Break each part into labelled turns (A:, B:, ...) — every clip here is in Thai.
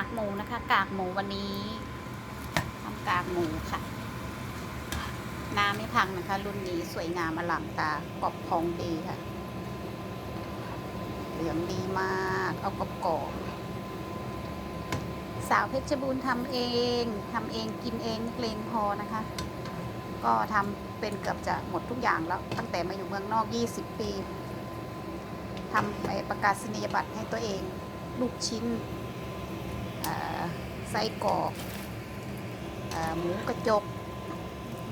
A: ากหมูนะคะ กากหมูวันนี้ทำกากหมูค่ะ น้ำไม่พังนะคะ รุ่นนี้สวยงามอลังตากรอบพองดีค่ะ เหลืองดีมากเอากรอบกรอบสาวเพชรบูรณ์ทำเองทำเองกินเองนักเลงพอนะคะ ก็ทำเป็นเกือบจะหมดทุกอย่างแล้ว ตั้งแต่มาอยู่เมืองนอก 20 ปีทำไปประกาศนียบัตรให้ตัวเอง ลูกชิ้น ไส้กรอกอหมูกระจก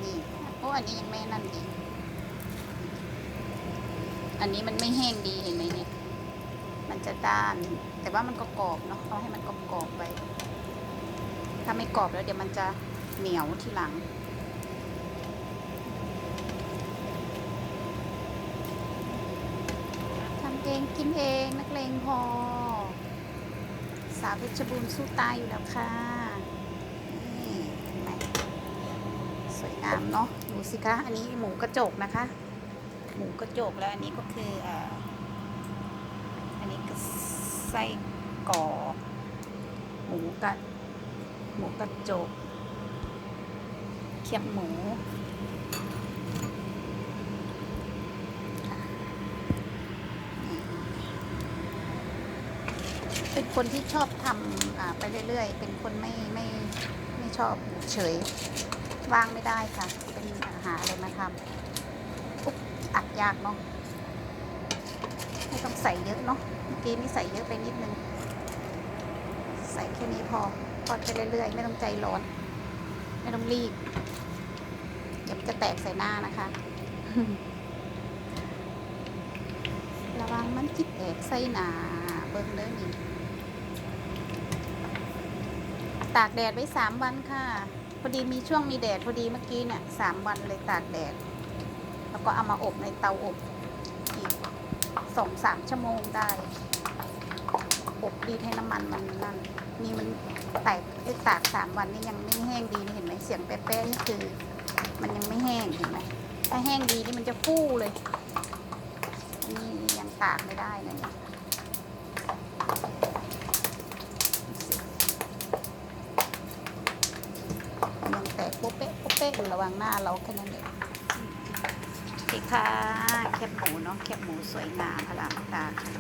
A: นี่โอ้อันนี้ยังไม่นั่นดีอันนี้มันไม่แห้งดีเห็นไหมเนี่ย มันจะด้าน แต่ว่ามันก็กรอบเนาะเอาให้มันกรอบๆไป ถ้าไม่กรอบแล้วเดี๋ยวมันจะเหนียวทีหลัง ทำเองกินเองนักเลงพอ สาวเพชรบูรณ์สู้ตายอยู่แล้วค่ะนี่เห็นไหมสวยงามเนาะดูสิคะอันนี้หมูกระจกนะคะ หมูกระจกแล้วอันนี้ก็คืออันนี้ก็ไส้กรอกหมูกระหมูกระจกเขียบหมู เป็นคนที่ชอบทำไปเรื่อยๆ เป็นคนไม่ไม่ไม่ชอบเฉยว่างไม่ได้ค่ะ เป็นหาอะไรมาทำปุ๊บอัดยากเนาะไม่ต้องใส่เยอะเนาะเมื่อกี้นี่ใส่เยอะไปนิดนึง ใส่แค่นี้พอทอดไปเรื่อยๆ ไม่ต้องใจร้อน ไม่ต้องรีบเดี๋ยวจะแตกใส่หน้านะคะ ระวังมันจิตแตกใส่หนาเบิ่งเด้อนี่ ตากแดดไว้สามวันค่ะ พอดีมีช่วงมีแดดพอดีเมื่อกี้เนี่ยสามวันเลยตากแดด แล้วก็เอามาอบในเตาอบอีกสองสามชั่วโมงได้ อบดีให้น้ำมันมันนั่นนี่มันแตกไอ้ตากสามวันนี่ยังไม่แห้งดีนี่เห็นไหมเสียงแป๊ะๆนี่คือ มันยังไม่แห้งเห็นไหมถ้าแห้งดีนี่มันจะฟู่เลย นี่ยังตากไม่ได้เลยเนี่ยยังแตกโป๊ะ เป๊ะอยู่ระหวังหน้าเราแค่นั้นเองพี่ค่ะแคบหมูเนาะแคบหมูสวยงามอลามตาค่ะ